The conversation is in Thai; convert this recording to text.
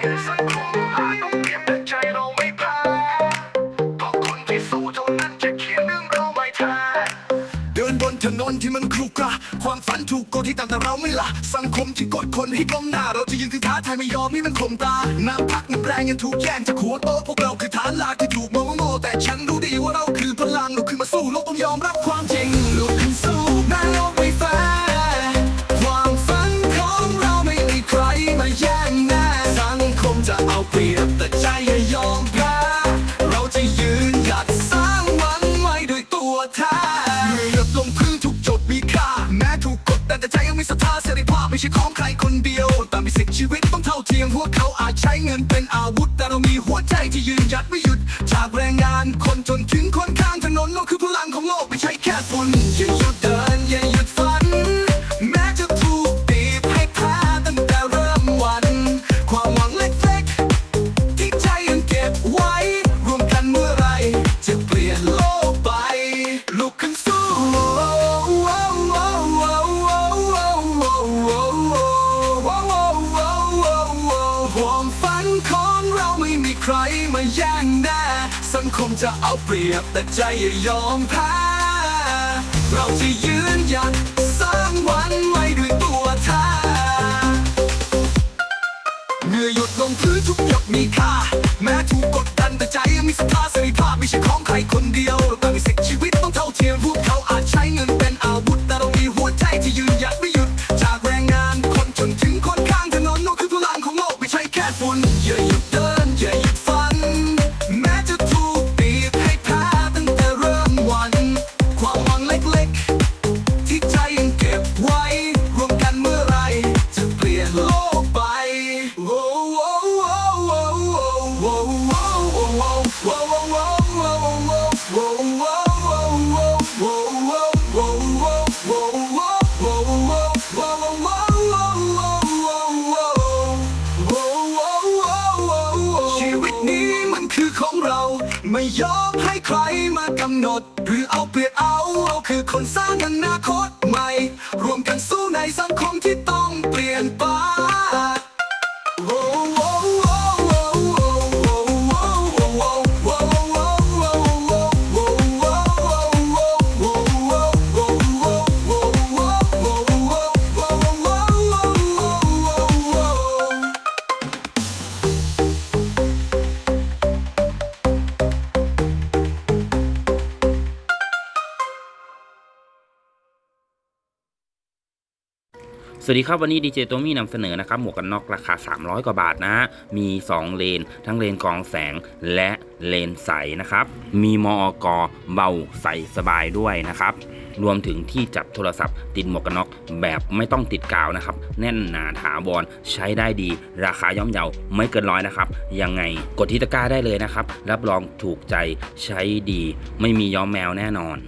เอราสังคมนที่สู้เท่านั้นจะเขียนเรื่งเราไม่แท้เดินบนถนนที่มันครุกระความฝันถูกกดที่ต่างเราไม่ละ สังคมที่กดคนให้ก้มหน้า เราจะยืนที่ท้าทายไม่ยอมให้มันข่มตาน้ำพักน้ำแรงยังถูกแย่งจากหัวโตพวกเราคือฐานหลักที่ ใช้เงินเป็นอาวุธ แต่เรามีหัวใจที่ยืนหยัดไม่หยุด จากแรงงานคนจนถึงคนข้างถนนเราคือพลังของ ใครมาแย่งแน่สังคมจะเอาเปรียบแต่ใจอย่ายอมแพ้ เราจะยืนหยัดสร้างวันไว้ด้วยตัวท่าเหนื่อยหยุดลงพื้นทุกหยกมีค่า ของเรา ไม่ยอมให้ใครมากำหนด หรือเอาเปรียบเอาเอาคือคนสร้างอนาคต สวัสดีครับ วันนี้ดีเจตัวมี่นำเสนอนะครับหมวกกันน็อกราคา 300 กว่าบาทนะฮะมี 2 เลน ทั้งเลนกองแสงและเลนใสนะครับ มีมอกเบาใสสบายด้วยนะครับ รวมถึงที่จับโทรศัพท์ ติดหมวกกันน็อกแบบไม่ต้องติดกาวนะครับ แน่นหนาถาวรใช้ได้ดี ราคาย่อมเยาไม่เกินร้อยนะครับ ยังไงกดที่ตะกร้าได้เลยนะครับ รับรองถูกใจใช้ดี ไม่มีย้อมแมวแน่นอน